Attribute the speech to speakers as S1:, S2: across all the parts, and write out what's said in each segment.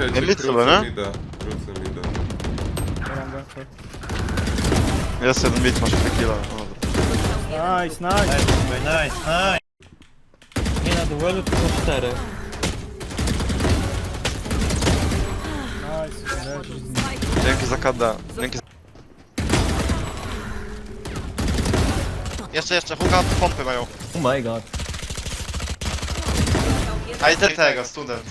S1: Hedzik,
S2: Mid chyba,
S1: krócę
S2: nie?
S1: mida. Krócę mida.
S3: Ranga, tak.
S2: Jest jeden mid, masz tequila. O,
S3: Nice, nice.
S4: Nice, nice. Nie na duelu, tylko cztery.
S3: Nice.
S2: Dzięki za KD. Dzięki za... Jeszcze, jeszcze, huka pompy mają.
S4: Oh my god.
S2: A i ten tego, student.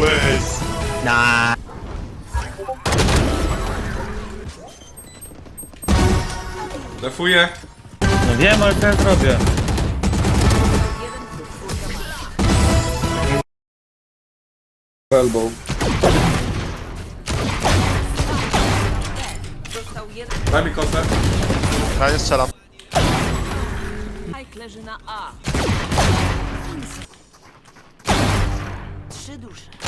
S2: Ways.
S4: Nah.
S1: Defuję.
S4: No wiem, ale co ja zrobię?
S1: Elbow.
S5: Został jeden.
S1: Daj mi kosę.
S2: Ja nie strzelam.
S5: Mike leży na A. Trzy dusze.